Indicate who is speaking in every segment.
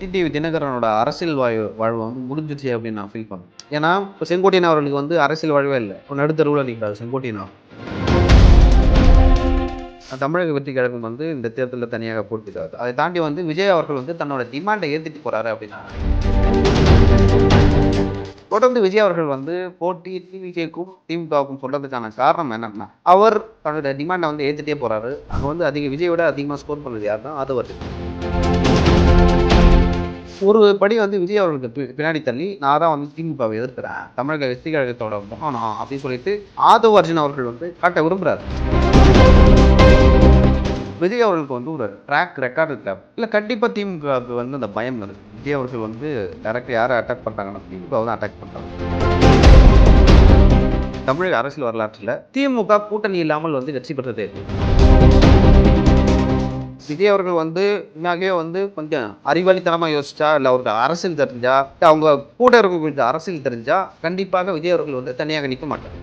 Speaker 1: TTV தினகரனோட அரசியல் வாயு வாழ்வு முடிஞ்சிச்சு அப்படின்னு நான் ஃபீல் பண்ணேன் ஏன்னா இப்போ செங்கோட்டையன் அவர்களுக்கு வந்து அரசியல் வாழ்வே இல்லை. இப்போ நடுத்தருவில் நிற்கிறாரு செங்கோட்டையன் தமிழக வெற்றி கழகம் வந்து இந்த தேர்தலில் தனியாக போட்டிட்டாரு அதை தாண்டி வந்து விஜய் அவர்கள் வந்து தன்னோட டிமாண்டை ஏற்றிட்டு போறாரு அப்படின்னா தொடர்ந்து விஜய் அவர்கள் வந்து போட்டி டிவிகேக்கும் திமுகவுக்கும் சொல்றதுக்கான காரணம் என்னன்னா அவர் தன்னோட டிமாண்டை வந்து ஏற்றிட்டே போறாரு. அங்கே வந்து அதிக விஜயோட அதிகமாக ஸ்கோர் பண்ணது அது வருது ஒரு படி வந்து விஜய் அவர்களுக்கு பி- பின்னாடி தள்ளி நான் தான் வந்து திமுகவை எதிர்க்கிறேன். தமிழக வெற்றி கழகத்தோட முகனம் அப்படின்னு சொல்லிட்டு ஆதவ அர்ஜுன் அவர்கள் வந்து காட்ட விரும்புறாரு. விஜய் அவர்களுக்கு வந்து ஒரு ட்ராக் ரெக்கார்டு இருக்கா? இல்லை கண்டிப்பாக திமுகவுக்கு வந்து அந்த பயம் இருக்கு விஜய் அவர்கள் வந்து டேரக்டாக யாரை அட்டாக் பண்ணுறாங்கன்னா திமுக தான் அட்டாக் பண்ணுறாங்க தமிழக அரசியல் வரலாற்றில் திமுக கூட்டணி இல்லாமல் வந்து வெற்றி பெற்றது விஜய் அவர்கள் வந்து உண்மையாகவே வந்து கொஞ்சம் அறிவாளித்தனமாக யோசிச்சா இல்லை அவருக்கு அரசியல் தெரிஞ்சா அவங்க கூட இருக்க கொஞ்சம் அரசியல் தெரிஞ்சா கண்டிப்பாக விஜய் அவர்கள் வந்து தனியாக நிற்க மாட்டார்.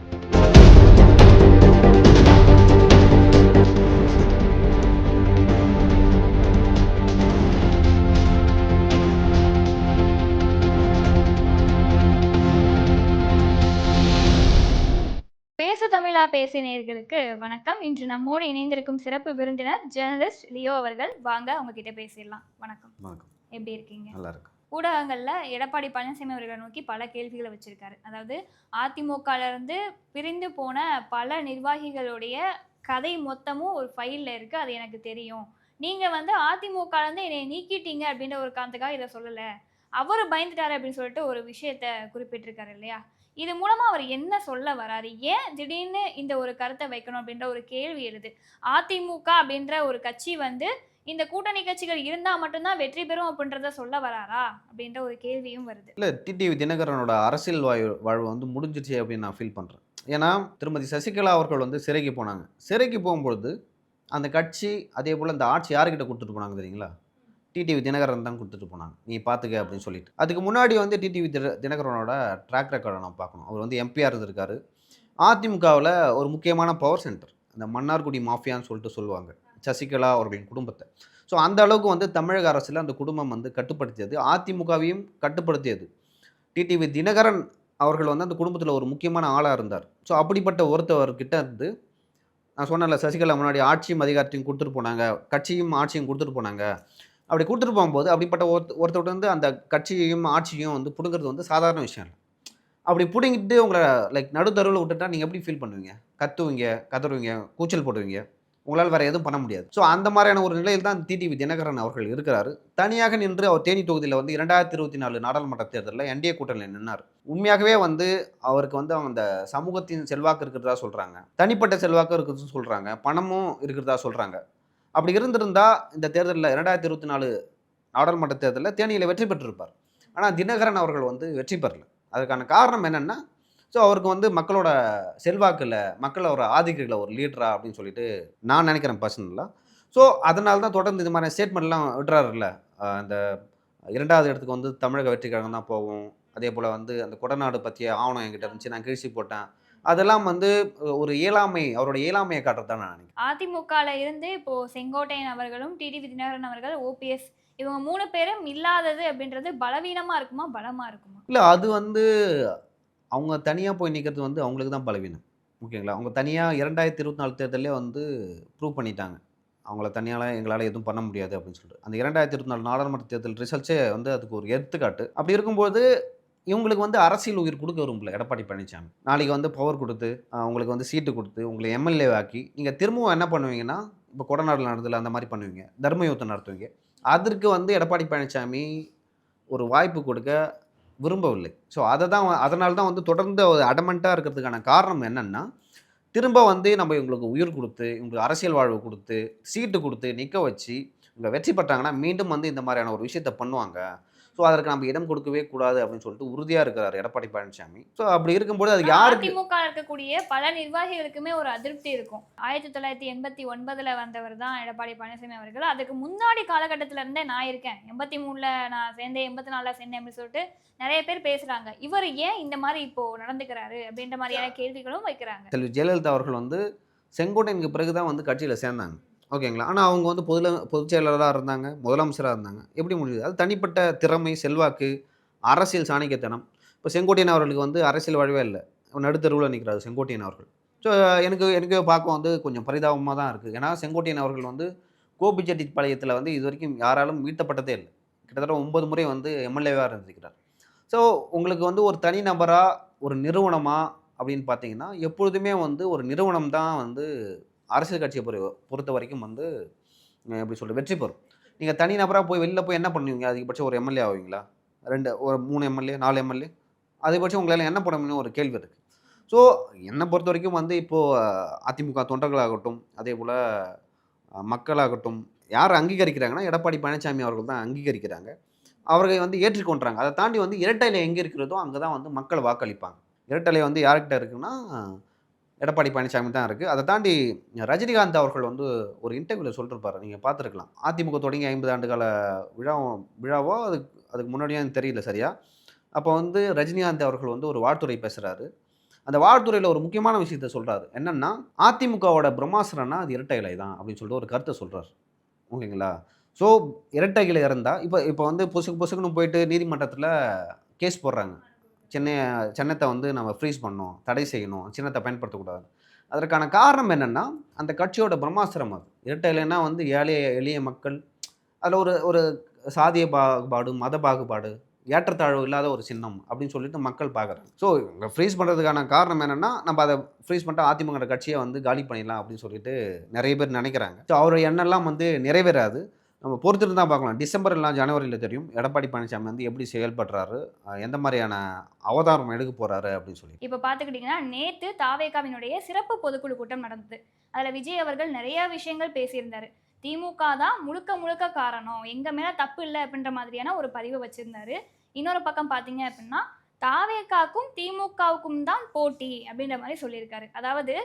Speaker 2: பேசு நேயர்களுக்கு வணக்கம். இன்று நம்மோடு இணைந்திருக்கும் சிறப்பு விருந்தினர் ஜேர்னலிஸ்ட் லியோ அவர்கள். வாங்க அவங்க கிட்ட பேசிடலாம். வணக்கம்.
Speaker 1: வணக்கம்.
Speaker 2: எப்படி இருக்கீங்க?
Speaker 1: நல்லா இருக்கு
Speaker 2: ஊடகங்கள்ல எடப்பாடி பழனிசாமி அவர்களை நோக்கி பல கேள்விகளை வச்சிருக்காரு. அதாவது அதிமுகல இருந்து பிரிந்து போன பல நிர்வாகிகளுடைய கதை மொத்தமும் ஒரு ஃபைல்ல இருக்கு. அது எனக்கு தெரியும். நீங்க வந்து அதிமுகல இருந்து என்னை நீக்கிட்டீங்க அப்படின்ற ஒரு காரணத்துக்காக இதை சொல்லல. அவர் பயந்துட்டாரு அப்படின்னு சொல்லிட்டு ஒரு விஷயத்த குறிப்பிட்டிருக்காரு இல்லையா? இது மூலமாக அவர் என்ன சொல்ல வராரு? ஏன் திடீர்னு இந்த ஒரு கருத்தை வைக்கணும் அப்படின்ற ஒரு கேள்வி எழுது. அதிமுக அப்படின்ற ஒரு கட்சி வந்து இந்த கூட்டணி கட்சிகள் இருந்தால் மட்டும்தான் வெற்றி பெறும் அப்படின்றத சொல்ல வராரா? அப்படின்ற ஒரு கேள்வியும் வருது.
Speaker 1: இல்லை டிடிவி தினகரனோட அரசியல் வாயு வாழ்வு வந்து முடிஞ்சிருச்சு அப்படின்னு நான் ஃபீல் பண்ணுறேன் ஏன்னா திருமதி சசிகலா அவர்கள் வந்து சிறைக்கு போனாங்க. சிறைக்கு போகும்பொழுது அந்த கட்சி அதே போல் அந்த ஆட்சி யார்கிட்ட கொடுத்துட்டு போனாங்க தெரியுங்களா? டிடிவி தினகரன் தான் கொடுத்துட்டு போனாங்க. நீ பார்த்துக்க அப்படின்னு சொல்லிட்டு. அதுக்கு முன்னாடி வந்து டிடிவி தினகரனோட ட்ராக் ரெக்கார்டை நம்ம பார்க்கணும். அவர் வந்து எம்பியாக இருந்திருக்காரு அதிமுகவில் ஒரு முக்கியமான பவர் சென்டர் அந்த மன்னார்குடி மாஃபியான்னு சொல்லிட்டு சொல்லுவாங்க. சசிகலா அவர்களின் குடும்பத்தை. ஸோ அந்த அளவுக்கு வந்து தமிழக அரசில் அந்த குடும்பம் வந்து கட்டுப்படுத்தியது. அதிமுகவையும் கட்டுப்படுத்தியது. டிடிவி தினகரன் அவர்கள் வந்து அந்த குடும்பத்தில் ஒரு முக்கியமான ஆளாக இருந்தார். ஸோ அப்படிப்பட்ட ஒருத்தவர்கிட்ட இருந்து நான் சொன்னேன்ல சசிகலா முன்னாடி ஆட்சியும் அதிகாரத்தையும் கொடுத்துட்டு போனாங்க. கட்சியும் ஆட்சியும் கொடுத்துட்டு போனாங்க. அப்படி கொடுத்துட்டு போகும்போது அப்படிப்பட்ட ஒருத்த ஒருத்தர்கிட்ட வந்து அந்த கட்சியையும் ஆட்சியும் வந்து பிடுங்கிறது வந்து சாதாரண விஷயம் இல்லை. அப்படி பிடுங்கிட்டு உங்களை லைக் நடுத்தருவில் விட்டுட்டா நீங்கள் எப்படி ஃபீல் பண்ணுவீங்க? கத்துவீங்க கதறுவீங்க கூச்சல் போடுவீங்க? உங்களால் வேறு எதுவும் பண்ண முடியாது. ஸோ அந்த மாதிரியான ஒரு நிலையில் தான் டிடிவி தினகரன் அவர்கள் இருக்கிறார். தனியாக நின்று அவர் தேனி தொகுதியில் வந்து இரண்டாயிரத்தி இருபத்தி நாலு நாடாளுமன்ற தேர்தலில் என்டிஏ கூட்டணியில் நின்னார். உண்மையாகவே வந்து அவருக்கு வந்து அந்த சமூகத்தின் செல்வாக்கு இருக்கிறதா சொல்கிறாங்க தனிப்பட்ட செல்வாக்கு இருக்குதுன்னு சொல்கிறாங்க பணமும் இருக்கிறதா சொல்கிறாங்க அப்படி இருந்திருந்தால் இந்த தேர்தலில் இரண்டாயிரத்தி இருபத்தி நாலு நாடாளுமன்ற தேர்தலில் தேனியில் வெற்றி பெற்றிருப்பார். ஆனால் தினகரன் அவர்கள் வந்து வெற்றி பெறல. அதுக்கான காரணம் என்னென்னா ஸோ அவருக்கு வந்து மக்களோட செல்வாக்கில் மக்களோட ஆதிக்கத்தில் ஒரு லீடரா அப்படின்னு சொல்லிட்டு நான் நினைக்கிறேன் பர்சனலாக ஸோ அதனால தான் தொடர்ந்து இது மாதிரி ஸ்டேட்மெண்ட்லாம் விடுறாருல்ல. அந்த இந்த இரண்டாவது இடத்துக்கு வந்து தமிழக வெற்றி கழகம் தான் போகும். அதே போல் வந்து அந்த கொடநாடு பற்றிய ஆவணம் என்கிட்ட இருந்துச்சு. நான் கிழிச்சி போட்டேன். அதெல்லாம் வந்து ஒரு இயலாமை அவரோட இயலாமையை காட்டுறதான் நான் நினைக்கிறேன்.
Speaker 2: அதிமுகல இருந்து இப்போ செங்கோட்டையன் அவர்களும் டிடிவி தினகரன் அவர்கள் ஓபிஎஸ் இவங்க மூணு பேரும் இல்லாதது அப்படின்றது பலவீனமா இருக்குமா பலமா இருக்குமா?
Speaker 1: இல்லை அது வந்து அவங்க தனியாக போய் நிற்கிறது வந்து அவங்களுக்கு தான் பலவீனம் ஓகேங்களா? அவங்க தனியாக இரண்டாயிரத்தி இருபத்தி நாலு தேர்தலே வந்து ப்ரூவ் பண்ணிட்டாங்க. அவங்கள தனியால் எங்களால் எதுவும் பண்ண முடியாது அப்படின்னு சொல்லிட்டு. அந்த இரண்டாயிரத்தி இருபத்தி நாலு நாடாளுமன்ற தேர்தல் ரிசல்ட்ஸே வந்து அதுக்கு ஒரு எடுத்துக்காட்டு. அப்படி இருக்கும்போது இவங்களுக்கு வந்து அரசியல் உயிர் கொடுக்க விரும்பல எடப்பாடி பழனிசாமி நாளைக்கு வந்து பவர் கொடுத்து உங்களுக்கு வந்து சீட்டு கொடுத்து உங்களை எம்எல்ஏ ஆக்கி நீங்கள் திரும்பவும் என்ன பண்ணுவீங்கன்னா இப்போ கொடநாடு நடந்ததில் அந்த மாதிரி பண்ணுவீங்க. தர்ம யுத்தம் நடத்துவீங்க. அதற்கு வந்து எடப்பாடி பழனிசாமி ஒரு வாய்ப்பு கொடுக்க விரும்பவில்லை. ஸோ அதை தான் அதனால தான் வந்து தொடர்ந்து அடமெண்ட்டாக இருக்கிறதுக்கான காரணம் என்னென்னா திரும்ப வந்து நம்ம இவங்களுக்கு உயிர் கொடுத்து இவங்களுக்கு அரசியல் வாழ்வு கொடுத்து சீட்டு கொடுத்து நிற்க வச்சு இவங்க வெற்றி பெற்றாங்கன்னா மீண்டும் வந்து இந்த மாதிரியான ஒரு விஷயத்த பண்ணுவாங்க. ஸோ அதற்கு நம்ம இடம் கொடுக்கவே கூடாது அப்படின்னு சொல்லிட்டு உறுதியாக இருக்கிறார் எடப்பாடி பழனிசாமி. ஸோ அப்படி இருக்கும்போது அது யாருக்கு
Speaker 2: அதிமுக இருக்கக்கூடிய பல நிர்வாகிகளுக்குமே ஒரு அதிருப்தி இருக்கும். ஆயிரத்தி தொள்ளாயிரத்தி எண்பத்தி ஒன்பதுல வந்தவர் தான் எடப்பாடி பழனிசாமி அவர்கள். அதுக்கு முன்னாடி காலகட்டத்தில இருந்தே நான் இருக்கேன். எண்பத்தி மூணுல நான் சேர்ந்தேன் எண்பத்தி நாலுல சேர்ந்தேன் அப்படின்னு சொல்லிட்டு நிறைய பேர் பேசுறாங்க. இவர் ஏன் இந்த மாதிரி இப்போ நடந்துக்கிறாரு அப்படின்ற மாதிரியான கேள்விகளும் வைக்கிறாங்க.
Speaker 1: செல்வி ஜெயலலிதா அவர்கள் வந்து செங்கோட்டையனுக்கு பிறகு தான் வந்து கட்சியில் சேர்ந்தாங்க. ஓகேங்களா? ஆனால் அவங்க வந்து பொதுல பொதுச் செயலாளராக இருந்தாங்க முதலமைச்சராக இருந்தாங்க. எப்படி முடியுது அது தனிப்பட்ட திறமை செல்வாக்கு அரசியல் சாணிக்கத்தனம் இப்போ செங்கோட்டையன் அவர்களுக்கு வந்து அரசியல் வழிவே இல்லை. நடுத்தருவில் நிற்கிறாரு செங்கோட்டையன் அவர்கள். ஸோ எனக்கு எனக்கு பார்க்க வந்து கொஞ்சம் பரிதாபமாக தான் இருக்குது ஏன்னா செங்கோட்டையன் அவர்கள் வந்து கோபிச்செட்டிப்பாளையத்தில் வந்து இது வரைக்கும் யாராலும் வீழ்த்தப்பட்டதே இல்லை. கிட்டத்தட்ட ஒன்பது முறை வந்து எம்எல்ஏவாக இருந்திருக்கிறார். ஸோ உங்களுக்கு வந்து ஒரு தனி நபராக ஒரு நிறுவனமா அப்படின்னு பார்த்தீங்கன்னா எப்பொழுதுமே வந்து ஒரு நிறுவனம் தான் வந்து அரசியல் கட்சியை பொறு பொறுத்த வரைக்கும் வந்து எப்படி சொல்கிறது வெற்றி பெறும். நீங்கள் தனி நபராக போய் வெளில போய் என்ன பண்ணுவீங்க? அதிகபட்சம் ஒரு எம்எல்ஏ ஆவீங்களா? ரெண்டு ஒரு மூணு எம்எல்ஏ நாலு எம்எல்ஏ அதிகபட்சம் உங்களால் என்ன பண்ண முடியும் ஒரு கேள்வி இருக்குது ஸோ என்னை பொறுத்த வரைக்கும் வந்து இப்போது அதிமுக தொண்டர்களாகட்டும் அதே போல் மக்களாகட்டும் யார் அங்கீகரிக்கிறாங்கன்னா எடப்பாடி பழனிசாமி அவர்கள் தான் அங்கீகரிக்கிறாங்க. அவர்கள் வந்து ஏற்றுக்கொண்டாங்க அதை தாண்டி வந்து இரட்டையில் எங்கே இருக்கிறதோ அங்கே தான் வந்து மக்கள் வாக்களிப்பாங்க. இரட்டலை வந்து யார்கிட்ட இருக்குன்னா எடப்பாடி பழனிசாமி தான் இருக்குது அதை தாண்டி ரஜினிகாந்த் அவர்கள் வந்து ஒரு இன்டர்வியூவில் சொல்லிருப்பாரு. நீங்கள் பார்த்துருக்கலாம். அதிமுக தொடங்கி ஐம்பது ஆண்டு கால விழா விழாவோ அதுக்கு அதுக்கு முன்னாடியே தெரியல சரியா. அப்போ வந்து ரஜினிகாந்த் அவர்கள் வந்து ஒரு வாழ்த்துறை பேசுகிறாரு அந்த வாழ்த்துறையில் ஒரு முக்கியமான விஷயத்த சொல்கிறாரு என்னென்னா அதிமுகவோட பிரம்மாசுரன்னா அது இரட்டை இலை தான் அப்படின்னு சொல்லிட்டு ஒரு கருத்தை சொல்கிறார் ஓகேங்களா? ஸோ இரட்டை இலை இறந்தால் இப்போ இப்போ வந்து பொசுக்கு பொசுக்குன்னு போயிட்டு நீதிமன்றத்தில் கேஸ் போடுறாங்க. சென்னை சின்னத்தை வந்து நம்ம ஃப்ரீஸ் பண்ணணும் தடை செய்யணும் சின்னத்தை பயன்படுத்தக்கூடாது அதற்கான காரணம் என்னென்னா அந்த கட்சியோட பிரம்மாசிரம் அது. இரட்டை வந்து ஏழை எளிய மக்கள் அதில் ஒரு ஒரு சாதிய பாகுபாடு மத பாகுபாடு ஏற்றத்தாழ்வு இல்லாத ஒரு சின்னம் அப்படின்னு சொல்லிட்டு மக்கள் பார்க்குறாங்க ஸோ இவங்க ஃப்ரீஸ் பண்ணுறதுக்கான காரணம் என்னென்னா நம்ம அதை ஃப்ரீஸ் பண்ணிட்டு அதிமுக கட்சியை வந்து காலி பண்ணிடலாம் அப்படின்னு சொல்லிட்டு நிறைய பேர் நினைக்கிறாங்க. ஸோ அவருடைய எண்ணெல்லாம் வந்து நிறைவேறாது. நம்ம பொறுத்துட்டு தான் பார்க்கலாம். டிசம்பர் இல்லை ஜனவரியில் தெரியும். எடப்பாடி பழனிசாமி வந்து எப்படி செயல்படுறாரு எந்த மாதிரியான அவதாரம் எடுக்க போகிறாரு அப்படின்னு சொல்லி.
Speaker 2: இப்போ பார்த்துக்கிட்டிங்கன்னா நேற்று தாவேகாவினுடைய சிறப்பு பொதுக்குழு கூட்டம் நடந்தது. அதில் விஜய் அவர்கள் நிறைய விஷயங்கள் பேசியிருந்தார். திமுக தான் முழுக்க முழுக்க காரணம். எங்கள் மேலே தப்பு இல்லை அப்படின்ற மாதிரியான ஒரு பதிவை வச்சுருந்தாரு. இன்னொரு பக்கம் பார்த்தீங்க அப்படின்னா தாவேக்காக்கும் திமுகவுக்கும் தான் போட்டி அப்படின்ற மாதிரி சொல்லியிருக்காரு. அதாவது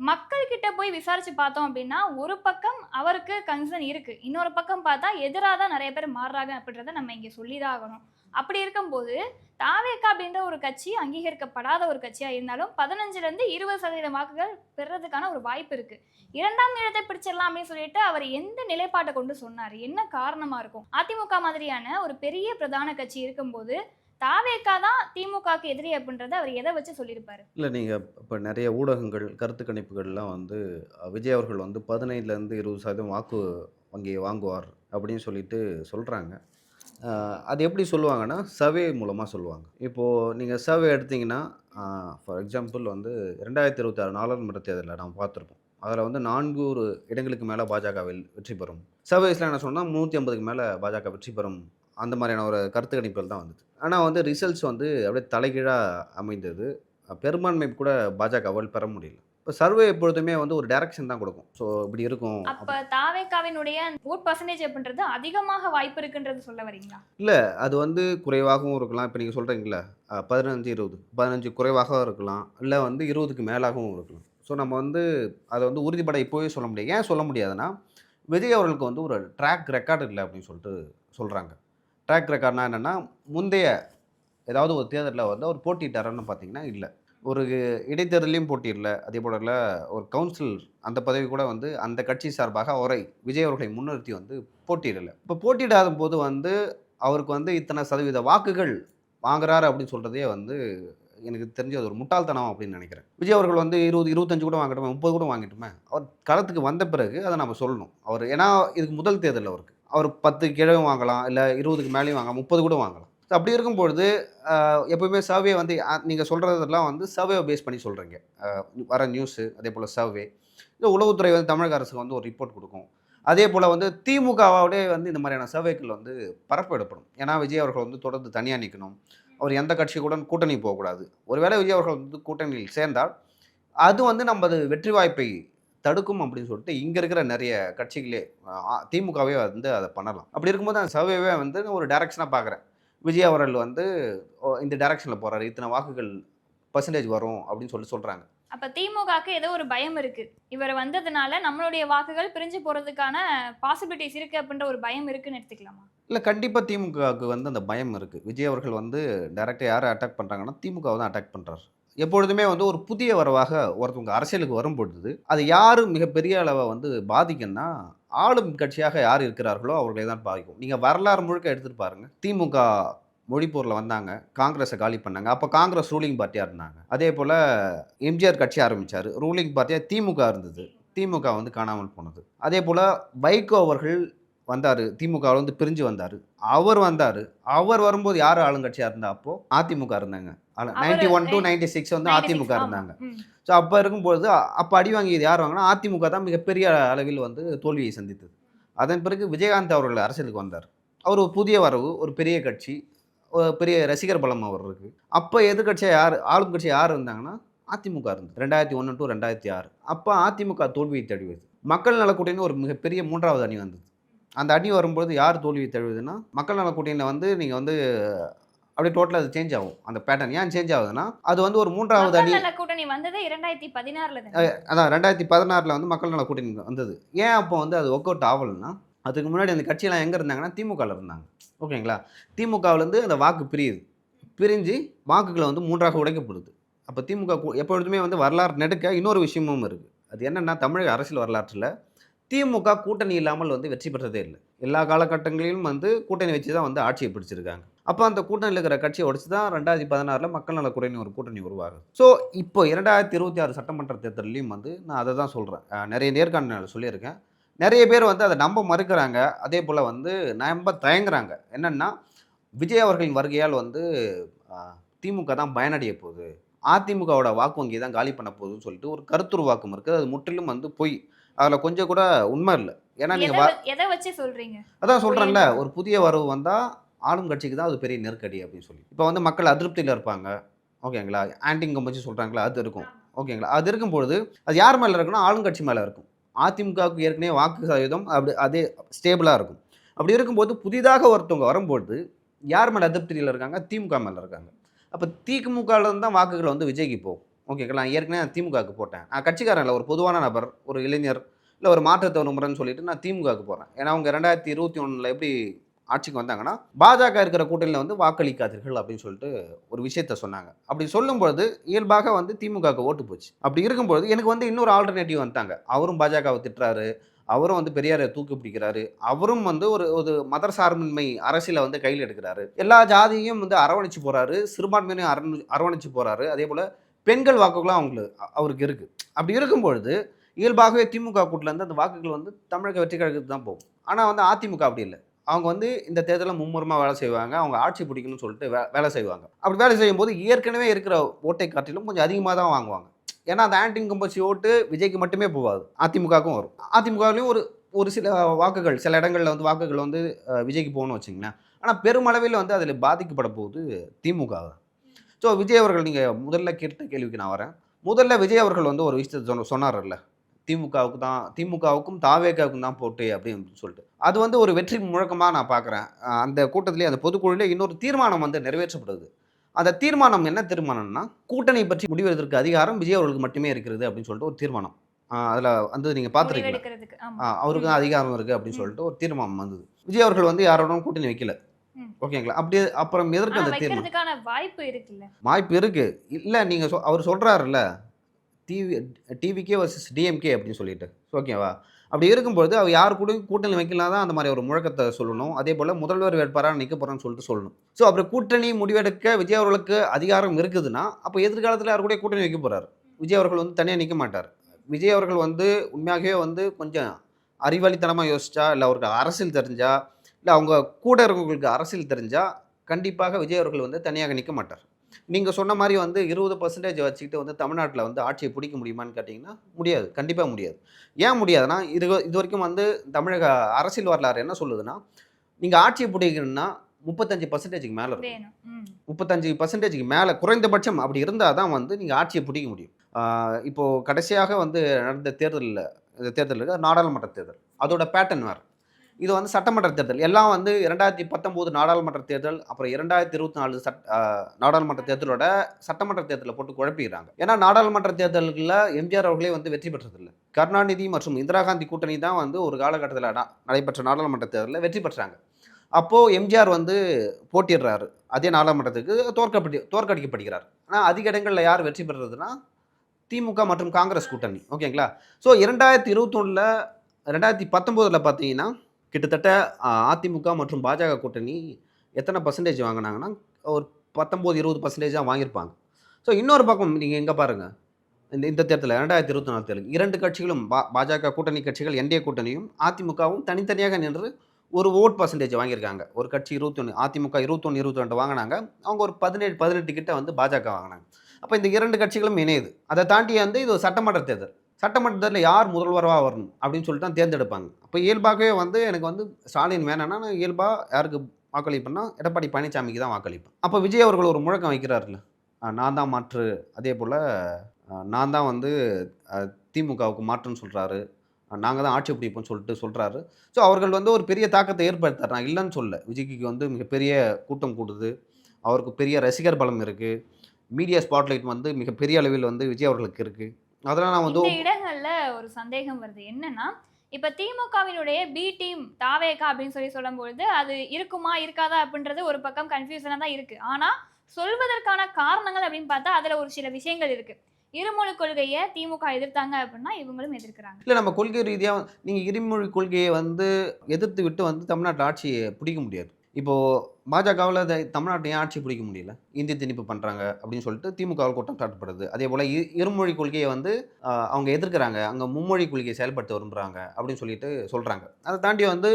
Speaker 2: மக்கள் கிட்ட போய் விசாரிச்சு பார்த்தோம் அப்படின்னா ஒரு பக்கம் அவருக்கு கன்சர்ன் இருக்கு. இன்னொரு பக்கம் பார்த்தா எதிராக தான் நிறைய பேர் மாறுறாங்க அப்படின்றத நம்ம இங்கே சொல்லிதான் ஆகணும். அப்படி இருக்கும்போது தாவேக்கா அப்படின்ற ஒரு கட்சி அங்கீகரிக்கப்படாத ஒரு கட்சியா இருந்தாலும் பதினஞ்சுல இருந்து இருபது சதவீத வாக்குகள் பெறதுக்கான ஒரு வாய்ப்பு இருக்கு. இரண்டாம் இடத்தை பிடிச்சிடலாம் அப்படின்னு சொல்லிட்டு அவர் எந்த நிலைப்பாட்டை கொண்டு சொன்னார்? என்ன காரணமா இருக்கும்? அதிமுக மாதிரியான ஒரு பெரிய பிரதான கட்சி இருக்கும்போது தாவேக்கா தான் திமுகக்கு எதிரி அப்படின்றத அவர் எதை வச்சு சொல்லியிருப்பாரு?
Speaker 1: இல்லை நீங்கள் இப்போ நிறைய ஊடகங்கள் கருத்து கணிப்புகள்லாம் வந்து விஜய் அவர்கள் வந்து பதினைந்துலேருந்து இருபது சதவீதம் வாக்கு வங்கியை வாங்குவார் அப்படின்னு சொல்லிட்டு சொல்கிறாங்க அது எப்படி சொல்லுவாங்கன்னா சர்வே மூலமாக சொல்லுவாங்க. இப்போது நீங்கள் சர்வே எடுத்தீங்கன்னா ஃபார் எக்ஸாம்பிள் வந்து ரெண்டாயிரத்தி இருபத்தாறு நாடாளுமன்ற தேர்தலில் நம்ம பார்த்துருப்போம். அதில் வந்து நான்கு இடங்களுக்கு மேலே பாஜகவில் வெற்றி பெறும். சர்வேஸில் என்ன சொன்னால் முந்நூற்றி ஐம்பதுக்கு மேலே பாஜக வெற்றி பெறும் அந்த மாதிரியான ஒரு கருத்து கணிப்புகள் தான் வந்தது. ஆனால் வந்து ரிசல்ட்ஸ் வந்து அப்படியே தலைகீழாக அமைந்தது. பெரும்பான்மை கூட பாஜகவால் பெற முடியல. இப்போ சர்வே எப்பொழுதுமே வந்து ஒரு டைரக்ஷன் தான் கொடுக்கும். ஸோ இப்படி இருக்கும்.
Speaker 2: அப்ப தாவேகாவினுடைய ஓட் பர்சன்டேஜ் அப்படின்றது அதிகமாக வாய்ப்பு இருக்குன்றது சொல்ல வரீங்களா?
Speaker 1: இல்லை அது வந்து குறைவாகவும் இருக்கலாம். இப்போ நீங்கள் சொல்கிறீங்களா பதினஞ்சு இருபது. பதினஞ்சு குறைவாகவும் இருக்கலாம். இல்லை வந்து இருபதுக்கு மேலாகவும் இருக்கலாம். ஸோ நம்ம வந்து அதை வந்து உறுதிப்பட இப்போவே சொல்ல முடியாது. ஏன் சொல்ல முடியாதுன்னா விஜய் அவர்களுக்கு வந்து ஒரு ட்ராக் ரெக்கார்டு இல்லை அப்படின்னு சொல்லிட்டு சொல்கிறாங்க ட்ராக் ரெக்கார்ட்னா என்னென்னா முந்தைய ஏதாவது ஒரு தேர்தலில் வந்து அவர் போட்டிட்டாரன்னு பார்த்தீங்கன்னா இல்லை. ஒரு இடைத்தேர்தலையும் போட்டியிடல. அதே போல ஒரு கவுன்சில் அந்த பதவி கூட வந்து அந்த கட்சி சார்பாக அவரை விஜய் அவர்களை முன்னிறுத்தி வந்து போட்டியிடலை. இப்போ போட்டியிடாத போது வந்து அவருக்கு வந்து இத்தனை சதவீத வாக்குகள் வாங்குறாரு அப்படின்னு சொல்கிறதே வந்து எனக்கு தெரிஞ்ச அது ஒரு முட்டாள்தனம் அப்படின்னு நினைக்கிறேன். விஜய் அவர்கள் வந்து இருபது இருபத்தஞ்சு கூட வாங்கட்டுமே முப்பது கூட வாங்கிட்டுமே அவர் களத்துக்கு வந்த பிறகு அதை நம்ம சொல்லணும். அவர் ஏன்னா இதுக்கு முதல் தேர்தல் அவருக்கு. அவர் பத்து கிழமை வாங்கலாம் இல்லை இருபதுக்கு மேலேயும் வாங்கலாம் முப்பது கூட வாங்கலாம். அப்படி இருக்கும் பொழுது ஆஹ், எப்பவுமே சர்வே வந்து நீங்கள் சொல்கிறதெல்லாம் வந்து சர்வேவை பேஸ் பண்ணி சொல்கிறீங்க வர நியூஸு அதே போல் சர்வே இந்த உளவுத்துறை வந்து தமிழக அரசுக்கு வந்து ஒரு ரிப்போர்ட் கொடுக்கும். அதே போல் வந்து திமுகவோடே வந்து இந்த மாதிரியான சர்வேக்கள் வந்து பரப்பெடுப்படும் ஏன்னா விஜய் அவர்கள் வந்து தொடர்ந்து தனியாக நிற்கணும் அவர் எந்த கட்சியுடன் கூட்டணி போகக்கூடாது. ஒருவேளை விஜய் அவர்கள் வந்து கூட்டணியில் சேர்ந்தால் அது வந்து நமது வெற்றி வாய்ப்பை தடுக்கும் அப்படின்னு சொல்லிட்டு இங்கே இருக்கிற நிறைய கட்சிகளே திமுகவே வந்து அதை பண்ணலாம். அப்படி இருக்கும்போது அந்த சர்வேவே வந்து ஒரு டைரக்ஷனாக பார்க்குறேன். விஜய் அவர்கள் வந்து இந்த டைரக்ஷனில் போகிறாரு இத்தனை வாக்குகள் பர்சன்டேஜ் வரும் அப்படின்னு சொல்லி சொல்கிறாங்க
Speaker 2: அப்ப திமுகக்கு ஏதோ ஒரு பயம் இருக்கு. இவர் வந்ததுனால நம்மளுடைய வாக்குகள் பிரிஞ்சு போறதுக்கான பாசிபிலிட்டிஸ் இருக்கு அப்படின்ற ஒரு பயம் இருக்குன்னு எடுத்துக்கலாமா?
Speaker 1: இல்லை கண்டிப்பாக திமுகவுக்கு வந்து அந்த பயம் இருக்குது விஜய் அவர்கள் வந்து டைரெக்டாக யாரை அட்டாக் பண்ணுறாங்கன்னா திமுகவை தான் அட்டாக் பண்ணுறாரு எப்பொழுதுமே வந்து ஒரு புதிய வரவாக ஒருத்தவங்க அரசியலுக்கு வரும் பொழுது அது யார் மிகப்பெரிய அளவை வந்து பாதிக்கும்னா ஆளும் கட்சியாக யார் இருக்கிறார்களோ அவர்களை தான் பாதிக்கும். நீங்கள் வரலாறு முழுக்க எடுத்துகிட்டு பாருங்கள் திமுக மொழிப்பூரில் வந்தாங்க காங்கிரஸை காலி பண்ணாங்க அப்போ காங்கிரஸ் ரூலிங் பார்ட்டியாக இருந்தாங்க. அதே போல் எம்ஜிஆர் கட்சி ஆரம்பித்தார் ரூலிங் பார்ட்டியாக திமுக இருந்தது. திமுக வந்து காணாமல் போனது. அதே போல் வைகோ அவர்கள் வந்தார். திமுகவில் வந்து பிரிஞ்சு வந்தார். அவர் வந்தார். அவர் வரும்போது யார் ஆளுங்கட்சியாக இருந்தா அப்போ? அதிமுக இருந்தாங்க. Ninety one to ninety six வந்து
Speaker 2: 96,
Speaker 1: அதிமுக. இருந்தாங்க. ஸோ அப்போ இருக்கும்பொழுது அப்போ அடி வாங்கியது யார் வாங்கினா அதிமுக தான் மிகப்பெரிய அளவில் வந்து தோல்வியை சந்தித்தது. அதன் பிறகு விஜயகாந்த் அவர்கள் அரசியலுக்கு வந்தார். அவர் ஒரு புதிய வரவு ஒரு பெரிய கட்சி பெரிய ரசிகர் பலம் அவர் இருக்கு. அப்போ எதிர்கட்சியாக யார் ஆளும் கட்சி யார் இருந்தாங்கன்னா அதிமுக இருந்தது. ரெண்டாயிரத்தி ஒன்று டு ரெண்டாயிரத்தி ஆறு. அப்போ அதிமுக தோல்வியை தழுவியது மக்கள் நல கூட்டணி ஒரு மிகப்பெரிய மூன்றாவது அணி வந்தது. அந்த அணி வரும்போது யார் தோல்வியை தழுவுதுன்னா மக்கள் நல கூட்டணியில் வந்து நீங்கள் வந்து அப்படியே டோட்டலாக அது சேஞ்ச் ஆகும். அந்த பேட்டர்ன் ஏன் சேஞ்ச் ஆகுதுன்னா அது வந்து ஒரு மூன்றாவது அணி
Speaker 2: கூட்டணி வந்தது இரண்டாயிரத்தி பதினாறுல தான்?
Speaker 1: அதான் ரெண்டாயிரத்தி பதினாறில் வந்து மக்கள் நல கூட்டணி வந்தது. ஏன் அப்போ வந்து அது ஒர்க் அவுட் ஆகலைன்னா அதுக்கு முன்னாடி அந்த கட்சியெல்லாம் எங்கே இருந்தாங்கன்னா திமுகவில் இருந்தாங்க. ஓகேங்களா? திமுகவிலேருந்து அந்த வாக்கு பிரியுது. பிரிஞ்சு வாக்குகளை வந்து மூன்றாக உடைக்கப்படுது. அப்போ திமுக எப்பொழுதுமே வந்து வரலாறு நெடுக்க இன்னொரு விஷயமும் இருக்குது அது என்னென்னா தமிழக அரசியல் வரலாற்றில் திமுக கூட்டணி இல்லாமல் வந்து வெற்றி பெற்றதே இல்லை. எல்லா காலகட்டங்களிலும் வந்து கூட்டணி வச்சு தான் வந்து ஆட்சியை பிடிச்சிருக்காங்க. அப்போ அந்த கூட்டணியில் இருக்கிற கட்சியை உடச்சு தான் ரெண்டாயிரத்தி பதினாறில் மக்கள் நல கூட்டணி ஒரு கூட்டணி உருவாகுது. ஸோ இப்போ இரண்டாயிரத்தி இருபத்தி ஆறு சட்டமன்ற தேர்தலையும் வந்து நான் அதை தான் சொல்கிறேன் நிறைய நேர்காணல் சொல்லியிருக்கேன். நிறைய பேர் வந்து அதை நம்ப மறுக்கிறாங்க. அதே போல் வந்து நம்ப தயங்குறாங்க. என்னென்னா விஜய் அவர்களின் வருகையால் வந்து திமுக தான் பயனடைய போகுது. அதிமுகவோட வாக்கு வங்கி தான் காலி பண்ண போகுதுன்னு சொல்லிட்டு ஒரு கருத்துருவாக்கம் இருக்குது. அது முற்றிலும் வந்து பொய். அதில் கொஞ்சம் கூட உண்மை இல்லை. ஏன்னா நீங்கள்
Speaker 2: எதை வச்சு சொல்றீங்க?
Speaker 1: அதான் சொல்கிறேன்ல ஒரு புதிய வரவு வந்தால் ஆளும் கட்சிக்கு தான் அது பெரிய நெருக்கடி அப்படின்னு சொல்லி. இப்போ வந்து மக்கள் அதிருப்தியில் இருப்பாங்க. ஓகேங்களா? ஆன்டிங்கம் வச்சு சொல்கிறாங்களா அது இருக்கும். ஓகேங்களா? அது இருக்கும்பொழுது அது யார் மேலே இருக்குன்னா ஆளுங்கட்சி மேலே இருக்கும். அதிமுகவுக்கு ஏற்கனவே வாக்கு சதவீதம் அப்படி அதே ஸ்டேபிளாக இருக்கும். அப்படி இருக்கும்போது புதிதாக ஒருத்தவங்க வரும்போது யார் மேலே அதிருப்தியில் இருக்காங்க? திமுக மேலே இருக்காங்க. அப்போ திமுகலேருந்து தான் வாக்குகள் வந்து விஜய்க்கு போகும். ஓகேங்களா நான் ஏற்கனவே நான் திமுகவுக்கு போட்டேன். நான் கட்சிக்காரன் இல்லை ஒரு பொதுவான நபர் ஒரு இளைஞர் இல்லை ஒரு மாற்றத்தை விரும்புகிறேன்னு சொல்லிட்டு நான் திமுகவுக்கு போகிறேன் ஏன்னா அவங்க ரெண்டாயிரத்தி இருபத்தி ஒன்றில் எப்படி ஆட்சிக்கு வந்தாங்கன்னா பாஜக இருக்கிற கூட்டணியில் வந்து வாக்களிக்காதீர்கள் அப்படின்னு சொல்லிட்டு ஒரு விஷயத்த சொன்னாங்க. அப்படி சொல்லும்பொழுது இயல்பாக வந்து திமுகவுக்கு ஓட்டு போச்சு. அப்படி இருக்கும்பொழுது எனக்கு வந்து இன்னொரு ஆல்டர்னேட்டிவ் வந்தாங்க அவரும் பாஜகவை திட்டுறாரு. அவரும் வந்து பெரியாரை தூக்கி பிடிக்கிறாரு. அவரும் வந்து ஒரு ஒரு மதர் சார்பின்மை அரசியலை வந்து கையில் எடுக்கிறாரு. எல்லா ஜாதியையும் வந்து அரவணைச்சு போறாரு. சிறுபான்மையினையும் அரண் அரவணைச்சு போறாரு. அதே போல பெண்கள் வாக்குகளும் அவங்களுக்கு அவருக்கு இருக்குது அப்படி இருக்கும் பொழுது இயல்பாகவே திமுக கூட்டிலேருந்து அந்த வாக்குகள் வந்து தமிழக வெற்றி கழகத்துக்கு தான் போகும். ஆனால் வந்து அதிமுக அப்படி இல்லை. அவங்க வந்து இந்த தேர்தலில் மும்முரமாக வேலை செய்வாங்க அவங்க ஆட்சி பிடிக்கணும்னு சொல்லிட்டு வே வேலை செய்வாங்க. அப்படி வேலை செய்யும்போது ஏற்கனவே இருக்கிற ஓட்டை காட்டிலும் கொஞ்சம் அதிகமாக தான் வாங்குவாங்க. ஏன்னா அந்த ஆன்டி கம்பசி ஓட்டு விஜய்க்கு மட்டுமே போகாது அதிமுகவுக்கும் வரும். அதிமுகவிலையும் ஒரு ஒரு சில வாக்குகள் சில இடங்களில் வந்து வாக்குகள் வந்து விஜய்க்கு போகணும்னு வச்சிங்கன்னா ஆனால் பெருமளவில் வந்து அதில் பாதிக்கப்பட போகுது திமுக தான் ஸோ விஜய் அவர்கள் நீங்கள் முதல்ல கேட்ட கேள்விக்கு நான் வரேன். முதல்ல விஜய் அவர்கள் வந்து ஒரு விஷயத்தை சொன்ன சொன்னார்ல. திமுகவுக்கு தான் திமுகவுக்கும் தாவேக்காவுக்கும் தான் போட்டு அப்படின்னு சொல்லிட்டு. அது வந்து ஒரு வெற்றி முழக்கமாக நான் பார்க்குறேன் அந்த கூட்டத்திலே அந்த பொதுக்குழுலே இன்னொரு தீர்மானம் வந்து நிறைவேற்றப்படுது. அந்த தீர்மானம் என்ன தீர்மானம்னா கூட்டணி பற்றி முடிவெடுப்பதற்கு அதிகாரம் விஜய் அவர்களுக்கு மட்டுமே இருக்கிறது அப்படின்னு சொல்லிட்டு ஒரு தீர்மானம். அதில் வந்து நீங்கள் பார்த்துருக்கீங்க
Speaker 2: முடிவெடுக்கிறதுக்கு
Speaker 1: அவருக்கு தான் அதிகாரம் இருக்குது அப்படின்னு சொல்லிட்டு ஒரு தீர்மானம் வந்தது. விஜய் அவர்கள் வந்து யாரோடும் கூட்டணி வைக்கல. ஓகேங்களா? அப்படியே அப்புறம் எதற்கு அந்த தீர்மானம்
Speaker 2: வாய்ப்பு இருக்குல்ல.
Speaker 1: வாய்ப்பு இருக்கு. இல்லை நீங்கள் சொ அவர் சொல்கிறாருல்ல டிவி டிவிக்கே வர்சஸ் டிஎம்கே அப்படின்னு சொல்லிட்டு. ஓகேவா? அப்படி இருக்கும்பொழுது அவர் யார் கூட கூட்டணி வைக்கலாம் தான் அந்த மாதிரி ஒரு முழக்கத்தை சொல்லணும். அதே போல் முதல்வர் வேட்பாளராக நிற்க போகிறேன்னு சொல்லிட்டு சொல்லணும். ஸோ அப்புறம் கூட்டணி முடிவெடுக்க விஜய் அவர்களுக்கு அதிகாரம் இருக்குதுன்னா அப்போ எதிர்காலத்தில் யார் கூட கூட்டணி வைக்க போகிறார் விஜய் அவர்கள் வந்து தனியாக நிற்க மாட்டார். விஜய் அவர்கள் வந்து உண்மையாகவே வந்து கொஞ்சம் அறிவாளித்தனமாக யோசிச்சா இல்லை அவருக்கு அரசியல் தெரிஞ்சா இல்லை அவங்க கூட இருக்கவங்களுக்கு அரசியல் தெரிஞ்சா கண்டிப்பாக விஜய் அவர்கள் வந்து தனியாக நிற்க மாட்டார். நீங்கள் சொன்ன மாதிரி வந்து இருபது பர்சன்டேஜ் வச்சுக்கிட்டு வந்து தமிழ்நாட்டில் வந்து ஆட்சியை பிடிக்க முடியுமான்னு கேட்டிங்கன்னா முடியாது. கண்டிப்பாக முடியாது. ஏன் முடியாதுன்னா இது இது வரைக்கும் வந்து தமிழக அரசியல் வரலாறு என்ன சொல்லுதுன்னா நீங்கள் ஆட்சியை பிடிக்கணும்னா முப்பத்தஞ்சு பர்சன்டேஜுக்கு மேலே இருக்கும். முப்பத்தஞ்சு பர்சன்டேஜுக்கு மேலே குறைந்தபட்சம் அப்படி இருந்தால் தான் வந்து நீங்கள் ஆட்சியை பிடிக்க முடியும். ஆஹ் இப்போ கடைசியாக வந்து நடந்த தேர்தலில் இந்த தேர்தல் இருக்கு நாடாளுமன்ற தேர்தல். அதோட பேட்டர்ன் வேறு. இது வந்து சட்டமன்ற தேர்தல். எல்லாம் வந்து இரண்டாயிரத்தி பத்தொம்போது நாடாளுமன்ற தேர்தல் அப்புறம் இரண்டாயிரத்தி இருபத்தி நாலு சட் நாடாளுமன்ற தேர்தலோட சட்டமன்ற தேர்தலை போட்டு குழப்பிடுறாங்க. ஏன்னா நாடாளுமன்ற தேர்தல்களில் எம்ஜிஆர் அவர்களே வந்து வெற்றி பெற்றதில்லை. கருணாநிதி மற்றும் இந்திரா காந்தி கூட்டணி தான் வந்து ஒரு காலகட்டத்தில் நடைபெற்ற நாடாளுமன்ற தேர்தலில் வெற்றி பெற்றாங்க. அப்போது எம்ஜிஆர் வந்து போட்டிடுறாரு அதே நாடாளுமன்றத்துக்கு தோற்கப்படி தோற்கடிக்கப்படுகிறார். ஆனால் அதிக இடங்களில் யார் வெற்றி பெறுறதுன்னா திமுக மற்றும் காங்கிரஸ் கூட்டணி. ஓகேங்களா? ஸோ இரண்டாயிரத்தி இருபத்தொன்னில் ரெண்டாயிரத்தி பத்தொம்போதில் பார்த்தீங்கன்னா கிட்டத்தட்ட அதிமுக மற்றும் பாஜக கூட்டணி எத்தனை பர்சன்டேஜ் வாங்கினாங்கன்னா ஒரு பத்தொம்போது இருபது பர்சன்டேஜ் தான் வாங்கியிருப்பாங்க. ஸோ இன்னொரு பக்கம் நீங்கள் எங்கே பாருங்கள் இந்த இந்த தேர்தலில் ரெண்டாயிரத்தி இருபத்தி நாலு தேர்தல் இரண்டு கட்சிகளும் பா பாஜக கூட்டணி கட்சிகள் என்டிஏ கூட்டணியும் அதிமுகவும் தனித்தனியாக நின்று ஒரு ஓட் பர்சன்டேஜ் வாங்கியிருக்காங்க. ஒரு கட்சி இருபத்தொன்று அதிமுக இருபத்தொன்று இருபத்தி ரெண்டு வாங்கினாங்க. அவங்க ஒரு பதினேழு பதினெட்டு கிட்ட வந்து பாஜக வாங்கினாங்க. அப்போ இந்த இரண்டு கட்சிகளும் இணையுது. அதை தாண்டி வந்து இது ஒரு சட்டமன்ற தேர்தல். சட்டமன்றத்தில் யார் முதல்வராக வரணும் அப்படின்னு சொல்லிட்டு தான் தேர்ந்தெடுப்பாங்க. அப்போ இயல்பாகவே வந்து எனக்கு வந்து ஸ்டாலின் வேணாம்னா நான் இயல்பாக யாருக்கு வாக்களிப்பேன்னா எடப்பாடி பழனிசாமிக்கு தான் வாக்களிப்பேன். அப்போ விஜய் அவர்கள் ஒரு முழக்கம் வைக்கிறாருல்ல. நான் தான் மாற்று அதே போல் நான் தான் வந்து திமுகவுக்கு மாற்றுன்னு சொல்கிறாரு நாங்கள் தான் ஆட்சி பிடிப்போம்னு சொல்லிட்டு சொல்கிறாரு ஸோ அவர்கள் வந்து ஒரு பெரிய தாக்கத்தை ஏற்படுத்தார்? நான் இல்லைன்னு சொல்ல விஜய்க்கு வந்து மிகப்பெரிய கூட்டம் கூடுது. அவருக்கு பெரிய ரசிகர் பலம் இருக்குது மீடியா ஸ்பாட்லைட் வந்து மிகப்பெரிய அளவில் வந்து விஜய் அவர்களுக்கு இருக்குது அதெல்லாம் நான் வந்து
Speaker 2: இடங்கள்ல ஒரு சந்தேகம் வருது. என்னன்னா இப்ப திமுகவினுடைய பி டீம் தாவேகா அப்படின்னு சொல்லி சொல்லும்பொழுது அது இருக்குமா இருக்காதா அப்படின்றது ஒரு பக்கம் கன்ஃபியூஷனா தான் இருக்கு. ஆனா சொல்வதற்கான காரணங்கள் அப்படின்னு பார்த்தா அதுல ஒரு சில விஷயங்கள் இருக்கு. இருமொழி கொள்கையை திமுக எதிர்த்தாங்க அப்படின்னா இவங்களும் எதிர்க்கிறாங்க.
Speaker 1: இல்லை நம்ம கொள்கை ரீதியாக நீங்கள் இருமொழி கொள்கையை வந்து எதிர்த்து விட்டு வந்து தமிழ்நாட்டு ஆட்சியை பிடிக்க முடியாது. இப்போது பாஜகவில் தமிழ்நாட்டை ஏன் ஆட்சி பிடிக்க முடியல? இந்தி திணிப்பு பண்ணுறாங்க அப்படின்னு சொல்லிட்டு திமுகவில் குற்றம் சாட்டப்படுது. அதே போல் இ இருமொழி கொள்கையை வந்து அவங்க எதிர்க்கிறாங்க. அங்கே மும்மொழி கொள்கையை செயல்படுத்த விரும்புகிறாங்க அப்படின்னு சொல்லிட்டு சொல்கிறாங்க அதை தாண்டி வந்து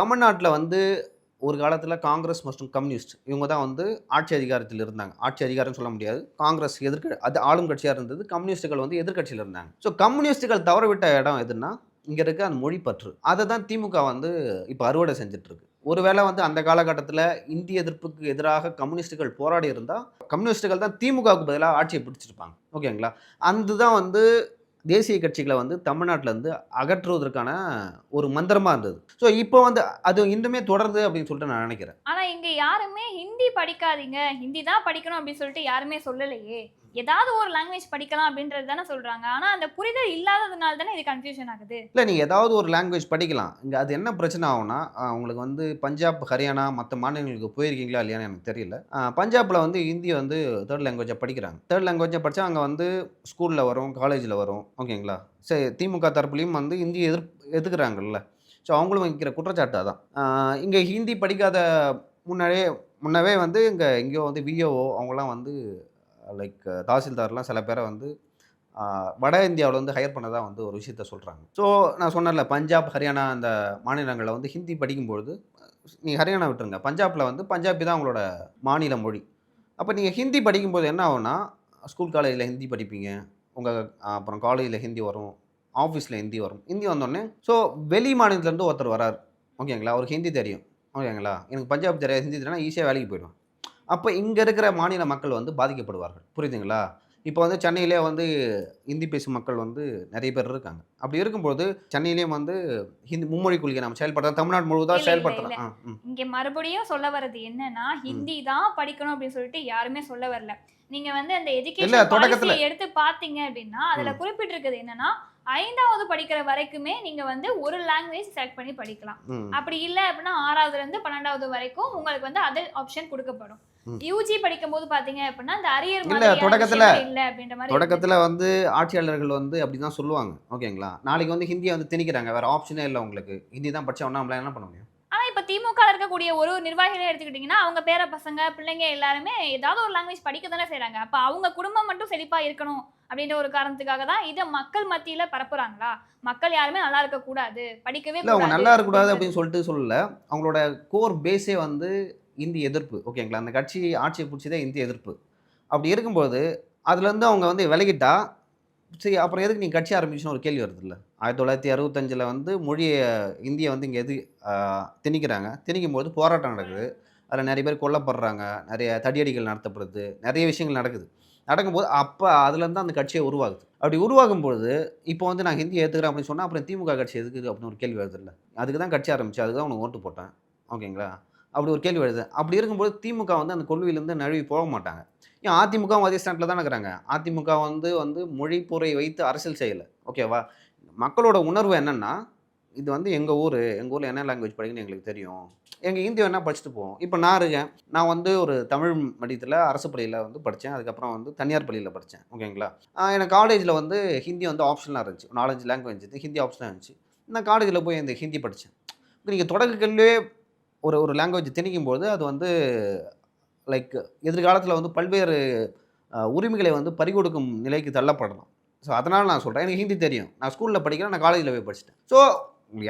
Speaker 1: தமிழ்நாட்டில் வந்து ஒரு காலத்தில் காங்கிரஸ் மற்றும் கம்யூனிஸ்ட் இவங்க தான் வந்து ஆட்சி அதிகாரத்தில் இருந்தாங்க. ஆட்சி அதிகாரம் சொல்ல முடியாது. காங்கிரஸ் எதிர்க்க அது ஆளும் கட்சியாக இருந்தது. கம்யூனிஸ்ட்டுகள் வந்து எதிர்க்கட்சியில் இருந்தாங்க. ஸோ கம்யூனிஸ்ட்டுகள் தவறவிட்ட இடம் எதுன்னா இங்கே இருக்க அந்த மொழி பற்று அதை தான் திமுக வந்து இப்போ அறுவடை செஞ்சிட்ருக்கு ஒருவேளை வந்து அந்த காலகட்டத்தில் இந்திய எதிர்ப்புக்கு எதிராக கம்யூனிஸ்ட்டுகள் போராடி இருந்தால் கம்யூனிஸ்டுகள் தான் திமுகவுக்கு பதிலாக ஆட்சியை பிடிச்சிருப்பாங்க. ஓகேங்களா? அந்த தான் வந்து தேசிய கட்சிகளை வந்து தமிழ்நாட்டிலேருந்து அகற்றுவதற்கான ஒரு மந்திரமாக இருந்தது. ஸோ இப்போ வந்து அது இன்னுமே தொடருது அப்படின்னு சொல்லிட்டு நான் நினைக்கிறேன்.
Speaker 2: ஆனால் இங்கே யாருமே ஹிந்தி படிக்காதீங்க. ஹிந்தி தான் படிக்கணும் அப்படின்னு சொல்லிட்டு யாருமே சொல்லலையே. ஏதாவது ஒரு லாங்குவேஜ் படிக்கலாம் அப்படின்றது தானே சொல்றாங்க. ஆனா அந்த புரிதல் இல்லாததுனால தானே இது கன்ஃபியூஷன் ஆகுது?
Speaker 1: இல்லை நீங்கள் ஏதாவது ஒரு லாங்குவேஜ் படிக்கலாம். இங்கே அது என்ன பிரச்சனை ஆகும்னா ஆஹ் உங்களுக்கு வந்து பஞ்சாப் ஹரியானா மற்ற மாநிலங்களுக்கு போயிருக்கீங்களா இல்லையான்னு எனக்கு தெரியல. பஞ்சாப்பில் வந்து ஹிந்தி வந்து தேர்ட் லாங்குவேஜை படிக்கிறாங்க. தேர்ட் லாங்குவேஜை படித்தா அங்கே வந்து ஸ்கூலில் வரும் காலேஜில் வரும். ஓகேங்களா? சரி திமுக தரப்புலையும் வந்து ஹிந்தி எதிர் எதுக்குறாங்கல்ல? ஸோ அவங்களும் வைக்கிற குற்றச்சாட்டு அதான். இங்கே ஹிந்தி படிக்காத முன்னாடியே முன்னவே வந்து இங்கே எங்கேயோ வந்து விஓஓ அவங்களாம் வந்து லைக் தாசில்தார்லாம் சில பேரை வந்து வட இந்தியாவில் வந்து ஹையர் பண்ணதாக வந்து ஒரு விஷயத்த சொல்கிறாங்க ஸோ நான் சொன்னேன்ல பஞ்சாப் ஹரியானா அந்த மாநிலங்களில் வந்து ஹிந்தி படிக்கும்பொழுது நீங்கள் ஹரியானா விட்டுருங்க. பஞ்சாபில் வந்து பஞ்சாபி தான் அவங்களோட மாநில மொழி. அப்போ நீங்கள் ஹிந்தி படிக்கும்போது என்ன ஆகும்னா ஸ்கூல் காலேஜில் ஹிந்தி படிப்பீங்க உங்கள் அப்புறம் காலேஜில் ஹிந்தி வரும் ஆஃபீஸில் ஹிந்தி வரும் ஹிந்தி வந்தோடனே ஸோ வெளி மாநிலத்துலேருந்து ஒருத்தர் வரார். ஓகேங்களா? அவருக்கு ஹிந்தி தெரியும். ஓகேங்களா? எனக்கு பஞ்சாப் தெரியாது ஹிந்தி தெரியும்னா ஈஸியாக வேலைக்கு போயிடுவேன். அப்போ இங்கே இருக்கிற மாநில மக்கள் வந்து பாதிக்கப்படுவார்கள். புரியுதுங்களா? இப்போ வந்து சென்னையிலே வந்து ஹிந்தி பேசும் மக்கள் வந்து நிறைய பேர் இருக்காங்க. அப்படி இருக்கும்போது சென்னையிலேயும் வந்து ஹிந்தி மும்மொழி கொள்கை நம்ம செயல்படுத்தலாம். தமிழ்நாடு முழுவதாக
Speaker 2: இல்ல, இல்ல,
Speaker 1: செயல்படுத்தலாம். ஆ, ம்.
Speaker 2: இங்க மறுபடியும் சொல்ல வர்றது என்னன்னா ஹிந்தி தான் படிக்கணும் அப்படின்னு சொல்லிட்டு யாருமே சொல்ல வரல. நீங்க வந்து அந்த எஜுகேஷன் பாலிசியை எடுத்து பாத்தீங்க அப்படின்னா அதுல குறிப்பிட்டிருக்கிறது என்னன்னா ஐந்தாவது படிக்கிற வரைக்குமே நீங்க வந்து ஒரு லாங்குவேஜ் செலக்ட் பண்ணி படிக்கலாம். அப்படி இல்ல அப்படின்னா ஆறாவதுல இருந்து பன்னெண்டாவது வரைக்கும் உங்களுக்கு வந்து அதர் ஆப்ஷன் கொடுக்கப்படும். யூஜி படிக்கும் போது பாத்தீங்க அப்படின்னா இந்த அரியர்
Speaker 1: இல்ல, தொடக்கத்துல-
Speaker 2: இல்ல அப்படின்ற மாதிரி.
Speaker 1: தொடக்கத்தில் வந்து ஆட்சியாளர்கள் வந்து அப்படி தான் சொல்லுவாங்க. ஓகேங்களா? நாளைக்கு வந்து ஹிந்தியை வந்து திணிக்கிறாங்க. வேறு ஆப்ஷனே இல்லை உங்களுக்கு. ஹிந்தி தான் படிச்சா நம்மளால என்ன பண்ண முடியும்?
Speaker 2: ஆனா இப்ப திமுக இருக்கக்கூடிய ஒரு ஒரு நிர்வாகிகளை எடுத்துக்கிட்டீங்கன்னா அவங்க பேர பசங்க பிள்ளைங்க எல்லாருமே ஏதாவது ஒரு லாங்குவேஜ் படிக்க தானே செய்றாங்க. அப்ப அவங்க குடும்பம் மட்டும் செழிப்பா இருக்கணும் அப்படின்ற ஒரு காரணத்துக்காக தான் இதை மக்கள் மத்தியில பரப்புறாங்களா? மக்கள் யாருமே நல்லா இருக்க கூடாது படிக்கவே
Speaker 1: அவங்க
Speaker 2: கூடாது
Speaker 1: நல்லா இருக்கக்கூடாது
Speaker 2: அப்படின்றது.
Speaker 1: அப்படின்னு சொல்லிட்டு சொல்லல. அவங்களோட கோர் பேஸே வந்து இந்தி எதிர்ப்பு ஓகேங்களா? அந்த கட்சி ஆட்சியை பிடிச்சதே இந்தி எதிர்ப்பு. அப்படி இருக்கும்போது அதுலேருந்து அவங்க வந்து விலகிட்டா சரி அப்புறம் எதுக்கு நீங்கள் கட்சி ஆரம்பிச்சுன்னு ஒரு கேள்வி வருது இல்லை ஆயிரத்தி தொள்ளாயிரத்தி அறுபத்தஞ்சில் வந்து மொழியை இந்தியை வந்து இங்கே எது திணிக்கிறாங்க. திணிக்கும் போது போராட்டம் நடக்குது. அதில் நிறைய பேர் கொல்லப்படுறாங்க. நிறைய தடியடிகள் நடத்தப்படுது. நிறைய விஷயங்கள் நடக்குது. நடக்கும்போது அப்போ அதுலேருந்து அந்த கட்சியை உருவாகுது. அப்படி உருவாகும் பொழுது இப்போ வந்து நான் ஹிந்தி ஏற்றுக்கிறேன் அப்படின்னு சொன்னால் அப்புறம் திமுக கட்சி எதுக்கு அப்படின்னு ஒரு கேள்வி வருது இல்லை அதுக்கு தான் கட்சி ஆரம்பிச்சு அதுக்கு தான் உனக்கு ஓட்டு போட்டேன். ஓகேங்களா? அப்படி ஒரு கேள்வி வருது. அப்படி இருக்கும்போது திமுக வந்து அந்த கொள்கையிலேருந்து நழுவி போக மாட்டாங்க. ஏன் அதிமுகவும் அதே ஸ்டாண்டில் தான் இருக்கிறாங்க? அதிமுக வந்து வந்து மொழிப்பொறை வைத்து அரசியல் செய்யலை. ஓகேவா மக்களோட உணர்வு என்னென்னா இது வந்து எங்கள் ஊர் எங்கள் ஊரில் என்ன லாங்குவேஜ் படிக்கணும்னு எங்களுக்கு தெரியும். எங்கள் ஹிந்தி வேணால் படிச்சுட்டு போவோம். இப்போ நான் இருக்கேன். நான் வந்து ஒரு தமிழ் மடியத்தில் அரசு பள்ளியில் வந்து படித்தேன் அதுக்கப்புறம் வந்து தனியார் பள்ளியில் படித்தேன் ஓகேங்களா எனக்கு காலேஜில் வந்து ஹிந்தி வந்து ஆப்ஷனாக இருந்துச்சு. நாலஞ்சு லாங்குவேஜ் இருந்துச்சு ஹிந்தி ஆப்ஷனாக இருந்துச்சு. நான் காலேஜில் போய் இந்த ஹிந்தி படித்தேன் நீங்கள் தொடக்கக்கல்லே ஒரு ஒரு லாங்குவேஜ் திணிக்கும் போது அது வந்து லைக் எதிர்காலத்தில் வந்து பல்வேறு உரிமைகளை வந்து பறிகொடுக்கும் நிலைக்கு தள்ளப்படணும். ஸோ அதனால் நான் சொல்கிறேன் எனக்கு ஹிந்தி தெரியும். நான் ஸ்கூலில் படிக்கிறேன் நான் காலேஜில் போய் படிச்சிட்டேன். ஸோ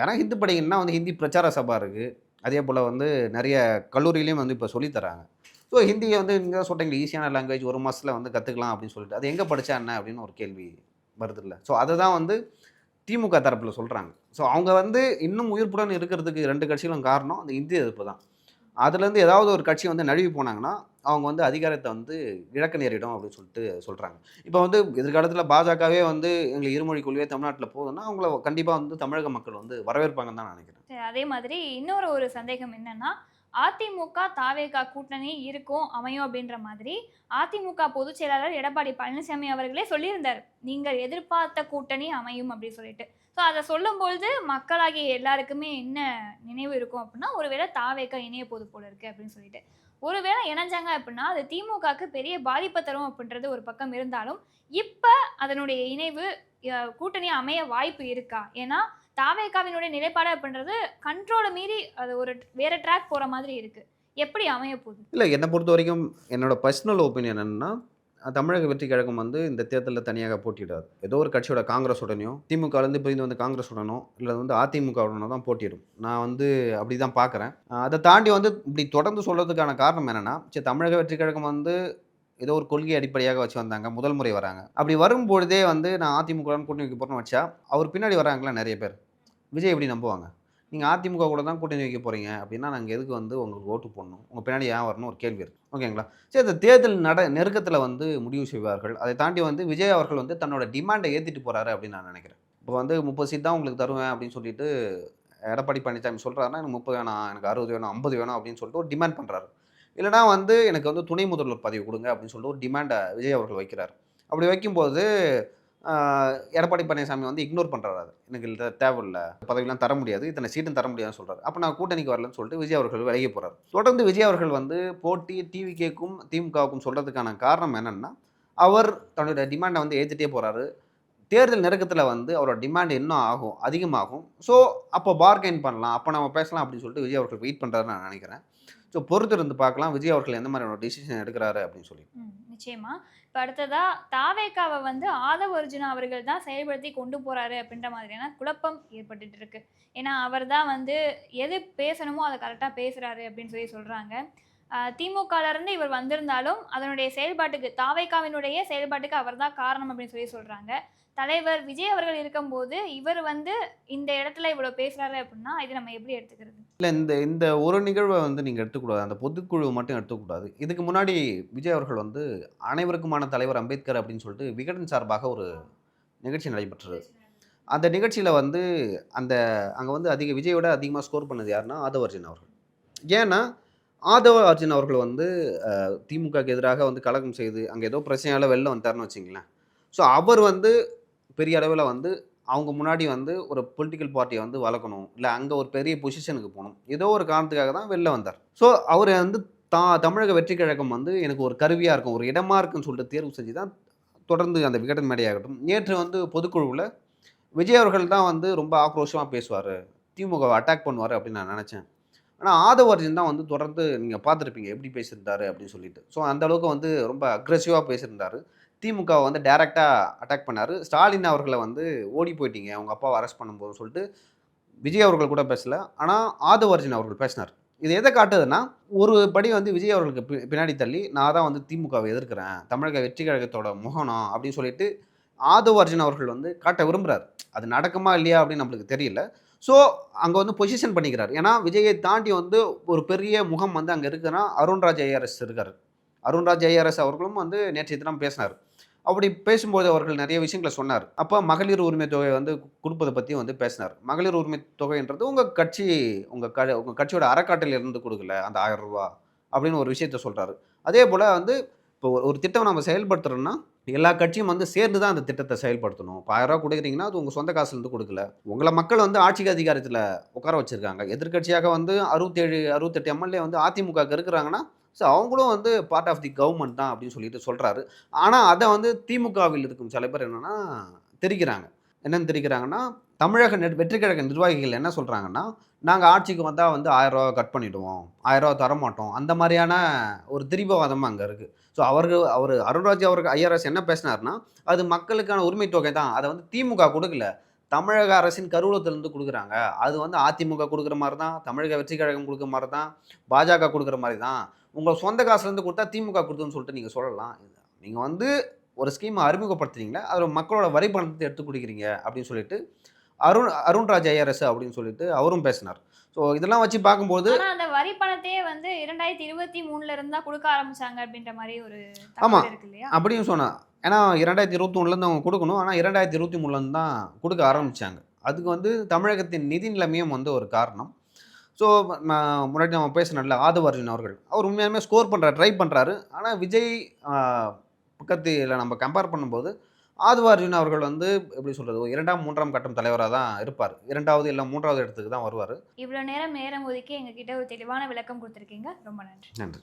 Speaker 1: ஏன்னா ஹிந்தி படிக்கணும்னா வந்து ஹிந்தி பிரச்சார சபா இருக்குது அதே போல் வந்து நிறைய கல்லூரியிலையும் வந்து இப்போ சொல்லித்தராங்க ஸோ ஹிந்தியை வந்து நீங்கள் தான் சொல்கிறீங்க ஈஸியான லாங்குவேஜ் ஒரு மாதத்தில் வந்து கற்றுக்கலாம் அப்படின்னு சொல்லிட்டு. அது எங்கே படித்தா என்ன அப்படின்னு ஒரு கேள்வி வருது இல்லை. ஸோ அதை தான் வந்து திமுக தரப்பில் சொல்கிறாங்க ஸோ அவங்க வந்து இன்னும் உயிர்ப்புடன் இருக்கிறதுக்கு ரெண்டு கட்சிகளும் காரணம் அந்த இந்திய எதிர்ப்பு தான். அதுலேருந்து ஏதாவது ஒரு கட்சி வந்து நழுவி போனாங்கன்னா அவங்க வந்து அதிகாரத்தை வந்து இழக்க நேரிடும் அப்படின்னு சொல்லிட்டு சொல்கிறாங்க இப்போ வந்து எதிர்காலத்தில் பாஜகவே வந்து எங்களை இருமொழி கொள்கையே தமிழ்நாட்டில் போகுதுன்னா அவங்கள கண்டிப்பாக வந்து தமிழக மக்கள் வந்து வரவேற்பாங்கன்னு தான் நான் நினைக்கிறேன்.
Speaker 2: அதே மாதிரி இன்னொரு ஒரு சந்தேகம் என்னன்னா அதிமுக தாவேகா கூட்டணி இருக்கும் அமையும் அப்படின்ற மாதிரி அதிமுக பொதுச் செயலாளர் எடப்பாடி பழனிசாமி அவர்களே சொல்லியிருந்தார். நீங்கள் எதிர்பார்த்த கூட்டணி அமையும் அப்படின்னு சொல்லிட்டு. ஸோ அதை சொல்லும்பொழுது மக்களாகிய எல்லாருக்குமே என்ன நினைவு இருக்கும் அப்படின்னா ஒருவேளை தாவேக்கா இணைய போது போல இருக்கு அப்படின்னு சொல்லிட்டு. ஒருவேளை இணைஞ்சாங்க அப்படின்னா அது திமுகவுக்கு பெரிய பாதிப்பை தரும் அப்படின்றது ஒரு பக்கம் இருந்தாலும் இப்போ அதனுடைய இணைவு கூட்டணி அமைய வாய்ப்பு இருக்கா? ஏன்னா தாவேகாவினுடைய நிலைப்பாடு அப்படின்றது கண்ட்ரோலை மீறி அது ஒரு வேற ட்ராக் போகிற மாதிரி இருக்கு. எப்படி அமைய போகுது?
Speaker 1: இல்லை என்னை பொறுத்த வரைக்கும் என்னோட பர்சனல் ஒப்பீனியன் என்னன்னா தமிழக வெற்றி கழகம் வந்து இந்த தேர்தலில் தனியாக போட்டியிடாது. ஏதோ ஒரு கட்சியோட காங்கிரஸுடனோ திமுகலேருந்து பிரிந்து வந்து காங்கிரஸுடனோ இல்லை வந்து அதிமுகவுடனோ தான் போட்டியிடும். நான் வந்து அப்படி தான் பார்க்குறேன் அதை தாண்டி வந்து இப்படி தொடர்ந்து சொல்கிறதுக்கான காரணம் என்னென்னா சரி தமிழக வெற்றி கழகம் வந்து ஏதோ ஒரு கொள்கை அடிப்படையாக வச்சு வந்தாங்க முதல் முறை வராங்க. அப்படி வரும்பொழுதே வந்து நான் அதிமுக கூட்டணி வைக்க போகிறேன்னு வச்சா அவர் பின்னாடி வராங்களா நிறைய பேர்? விஜய் எப்படி நம்புவாங்க? நீங்கள் அதிமுக கூட தான் கூட்டணி வைக்க போகிறீங்க அப்படின்னா நாங்கள் எதுக்கு வந்து உங்களுக்கு ஓட்டு போடணும்? உங்கள் பின்னாடி ஏன் வரணும்? ஒரு கேள்வி இருக்குது ஓகேங்களா சரி இந்த தேர்தல் நட நெருக்கத்தில் வந்து முடிவு செய்வார்கள். அதை தாண்டி வந்து விஜய் அவர்கள் வந்து தன்னோட டிமாண்டை ஏற்றிட்டு போகிறாரு அப்படின்னு நான் நினைக்கிறேன். இப்போ வந்து முப்பது சீட் தான் உங்களுக்கு தருவேன் அப்படின்னு சொல்லிட்டு எடப்பாடி பழனிசாமி சொல்கிறாருன்னா எனக்கு முப்பது வேணாம் எனக்கு அறுபது வேணும் ஐம்பது வேணும் அப்படின்னு சொல்லிட்டு ஒரு டிமாண்ட் பண்ணுறாரு இல்லைனா வந்து எனக்கு வந்து துணை முதல்வர் பதவி கொடுங்க அப்படின்னு சொல்லிட்டு ஒரு டிமாண்டை விஜய் அவர்கள் வைக்கிறார். அப்படி வைக்கும்போது எடப்பாடி பழனிசாமி வந்து இக்னோர் பண்ணுறாரு அது. எனக்கு இல்லை தேவையில்லை. பதவியெல்லாம் தர முடியாது. இத்தனை சீட்டும் தர முடியாதுன்னு சொல்கிறார் அப்போ நான் கூட்டணிக்கு வரலன்னு சொல்லிட்டு விஜய் அவர்கள் விலகி போகிறார் தொடர்ந்து விஜய் அவர்கள் வந்து போட்டி டிவிகேக்கும் திமுகவுக்கும் சொல்கிறதுக்கான காரணம் என்னென்னா அவர் தன்னுடைய டிமாண்டை வந்து ஏற்றிட்டே போகிறாரு தேர்தல் நெருக்கத்தில் வந்து அவரோட டிமாண்ட் இன்னும் ஆகும் அதிகமாகும். ஸோ அப்போ பார்கெயின் பண்ணலாம் அப்போ நம்ம பேசலாம் அப்படின்னு சொல்லிட்டு விஜய் அவர்கள் வெயிட் பண்ணுறாருன்னு நான் நினைக்கிறேன். ஸோ பொறுத்து இருந்து பார்க்கலாம். விஜய் அவர்கள் எந்த மாதிரியான டிசிஷன் எடுக்கிறாரு அப்படின்னு சொல்லி.
Speaker 2: நிச்சயமா. இப்போ அடுத்ததா தாவேக்காவை வந்து ஆதவ அர்ஜுனா அவர்கள் தான் செயல்படுத்தி கொண்டு போறாரு அப்படின்ற மாதிரியான குழப்பம் ஏற்பட்டுட்டு இருக்கு. ஏன்னா அவர் தான் வந்து எது பேசணுமோ அதை கரெக்டாக பேசுறாரு அப்படின்னு சொல்லி சொல்றாங்க. திமுகலேருந்து இவர் வந்திருந்தாலும் அதனுடைய செயல்பாட்டுக்கு தாவைக்காவினுடைய செயல்பாட்டுக்கு அவர் தான் காரணம் அப்படின்னு சொல்லி சொல்கிறாங்க தலைவர் விஜய் அவர்கள் இருக்கும்போது இவர் வந்து இந்த இடத்துல இவ்வளோ பேசுகிறாரு அப்படின்னா இது நம்ம எப்படி எடுத்துக்கிறது?
Speaker 1: இல்லை இந்த இந்த ஒரு நிகழ்வை வந்து நீங்கள் எடுத்துக்கூடாது. அந்த பொதுக்குழு மட்டும் எடுத்துக்கூடாது இதுக்கு முன்னாடி விஜய் அவர்கள் வந்து அனைவருக்குமான தலைவர் அம்பேத்கர் அப்படின்னு சொல்லிட்டு விகடன் சார்பாக ஒரு நிகழ்ச்சி நடைபெற்றது. அந்த நிகழ்ச்சியில் வந்து அந்த அங்கே வந்து அதிக விஜயோட அதிகமாக ஸ்கோர் பண்ணது யாருன்னா ஆதவ அர்ஜுன் அவர்கள். ஏன்னா ஆதவ அர்ஜுன் அவர்கள் வந்து திமுகக்கு எதிராக வந்து கலகம் செய்து அங்கே ஏதோ பிரச்சனையால் வெளில வந்தார்னு வச்சிங்களேன். ஸோ அவர் வந்து பெரிய அளவில் வந்து அவங்க முன்னாடி வந்து ஒரு பொலிட்டிக்கல் பார்ட்டியை வந்து வளர்க்கணும். இல்லை அங்கே ஒரு பெரிய பொசிஷனுக்கு போகணும். ஏதோ ஒரு காரணத்துக்காக தான் வெளில வந்தார். ஸோ அவர் வந்து தா தமிழக வெற்றி கழகம் வந்து எனக்கு ஒரு கருவியாக இருக்கும் ஒரு இடமா இருக்குன்னு சொல்லிட்டு தேர்வு செஞ்சு தான் தொடர்ந்து அந்த விகடன் மேடையாகட்டும் நேற்று வந்து பொதுக்குழுவில் விஜய் அவர்கள் தான் வந்து ரொம்ப ஆக்ரோஷமாக பேசுவார். திமுகவை அட்டாக் பண்ணுவார் அப்படின்னு நான் நினச்சேன். ஆனால் ஆதவ அர்ஜுன் தான் வந்து தொடர்ந்து நீங்கள் பார்த்துருப்பீங்க எப்படி பேசியிருந்தாரு அப்படின்னு சொல்லிட்டு. ஸோ அந்த அளவுக்கு வந்து ரொம்ப அக்ரெசிவாக பேசியிருந்தாரு. திமுகவை வந்து டைரெக்டாக அட்டாக் பண்ணார். ஸ்டாலின் அவர்களை வந்து ஓடி போயிட்டீங்க. அவங்க அப்பாவை அரெஸ்ட் பண்ணும்போது சொல்லிட்டு விஜய் அவர்கள் கூட பேசல. ஆனால் ஆதவ அர்ஜுன் அவர்கள் பேசினார். இது எதை காட்டுதுன்னா ஒரு படி வந்து விஜய் அவர்களுக்கு பி- பின்னாடி தள்ளி நான் தான் வந்து திமுகவை எதிர்க்கிறேன். தமிழக வெற்றி கழகத்தோட முகனம் அப்படின்னு சொல்லிட்டு ஆதவ அர்ஜுன் அவர்கள் வந்து காட்ட விரும்புகிறார் அது நடக்குமா இல்லையா அப்படின்னு நம்மளுக்கு தெரியல. ஸோ அங்கே வந்து பொசிஷன் பண்ணிக்கிறார். ஏன்னா விஜயை தாண்டி வந்து ஒரு பெரிய முகம் வந்து அங்கே இருக்குன்னா அருண்ராஜ் ஐஆர்எஸ் இருக்கார். அருண்ராஜ் ஐஆர்எஸ் அவர்களும் வந்து நேற்று தினம் பேசினார். அப்படி பேசும்போது அவர்கள் நிறைய விஷயங்களை சொன்னார். அப்போ மகளிர் உரிமை தொகை வந்து கொடுப்பதை பற்றி வந்து பேசினார். மகளிர் உரிமை தொகைன்றது உங்கள் கட்சி உங்கள் க உங்கள் கட்சியோட அறக்காட்டில் இருந்து கொடுக்கல அந்த ஆயிரம் ரூபா அப்படின்னு ஒரு விஷயத்த சொல்கிறாரு அதே போல் வந்து இப்போ ஒரு- திட்டம் நம்ம செயல்படுத்துகிறோம்னா எல்லா கட்சியும் வந்து சேர்ந்து தான் அந்த திட்டத்தை செயல்படுத்தணும். இப்போ ஆயிரம் ரூபா கொடுக்குறீங்கன்னா அது உங்கள் சொந்த காசுலேருந்து கொடுக்கல. உங்களை மக்கள் வந்து ஆட்சிக்கு அதிகாரத்தில் உட்கார வச்சுருக்காங்க. எதிர்க்கட்சியாக வந்து அறுபத்தேழு அறுபத்தெட்டு எம்எல்ஏ வந்து அதிமுக இருக்கிறாங்கன்னா ஸோ அவங்களும் வந்து பார்ட் ஆஃப் தி கவர்மெண்ட் தான் அப்படின்னு சொல்லிட்டு சொல்கிறாரு ஆனால் அதை வந்து திமுகவில் இருக்கும் சில பேர் என்னென்னா தெரிக்கிறாங்க என்னென்னு தெரிக்கிறாங்கன்னா தமிழக நெட் வெற்றி கழக நிர்வாகிகள் என்ன சொல்கிறாங்கன்னா நாங்கள் ஆட்சிக்கு வந்தால் வந்து ஆயிரரூவா கட் பண்ணிவிடுவோம் ஆயிரம் ரூபா தர மாட்டோம். அந்த மாதிரியான ஒரு திரிபவாதமாக அங்கே இருக்குது ஸோ அவர்கள் அவர் அருண்ராஜ் அவருக்கு ஐஆர்எஸ் என்ன பேசினார்னா அது மக்களுக்கான உரிமை தொகை தான். அதை வந்து திமுக கொடுக்கல. தமிழக அரசின் கருவூலத்திலிருந்து கொடுக்குறாங்க. அது வந்து அதிமுக கொடுக்குற மாதிரி தான் தமிழக வெற்றி கழகம் கொடுக்குற மாதிரி தான் பாஜக கொடுக்குற மாதிரி தான் உங்கள் சொந்த காசுலேருந்து கொடுத்தா திமுக கொடுத்துன்னு சொல்லிட்டு நீங்கள் சொல்லலாம். நீங்கள் வந்து ஒரு ஸ்கீமை அறிமுகப்படுத்துறீங்களா அதில் மக்களோட வரி பணத்தை எடுத்து குடிக்கிறீங்க அப்படின்னு சொல்லிட்டு அருண் அருண்ராஜ் ஐஆர்எஸ் அப்படின்னு சொல்லிட்டு அவரும் பேசினார். ஸோ இதெல்லாம் வச்சு பார்க்கும்போது
Speaker 2: அந்த வரி பணத்தையே வந்து இரண்டாயிரத்தி இருபத்தி மூணுல இருந்தா கொடுக்க ஆரம்பிச்சாங்க அப்படின்ற மாதிரி ஒரு
Speaker 1: ஆமா.
Speaker 2: தகவல் இருக்கு இல்லையா?
Speaker 1: அப்படியும் சொன்னேன். ஏன்னா இரண்டாயிரத்தி இருபத்தொன்னுலேருந்து அவங்க கொடுக்கணும். ஆனால் இரண்டாயிரத்தி இருபத்தி மூணுலேருந்து தான் கொடுக்க ஆரம்பித்தாங்க அதுக்கு வந்து தமிழகத்தின் நிதி நிலைமையும் வந்து ஒரு காரணம். ஸோ முன்னாடி நம்ம பேசினல ஆதவ அர்ஜுன் அவர்கள். அவர் உண்மையாலுமே ஸ்கோர் பண்ணுறாரு ட்ரை பண்ணுறாரு ஆனால் விஜய் பக்கத்தில் நம்ம கம்பேர் பண்ணும்போது ஆதவ அர்ஜுன் அவர்கள் வந்து எப்படி சொல்கிறது இரண்டாம் மூன்றாம் கட்டம் தலைவராக தான் இருப்பார். இரண்டாவது இல்லை மூன்றாவது இடத்துக்கு தான் வருவார்.
Speaker 2: இவ்வளவு நேரம் நேரம் ஒதுக்கி எங்ககிட்ட ஒரு தெளிவான விளக்கம் கொடுத்துருக்கீங்க. ரொம்ப நன்றி.
Speaker 1: நன்றி.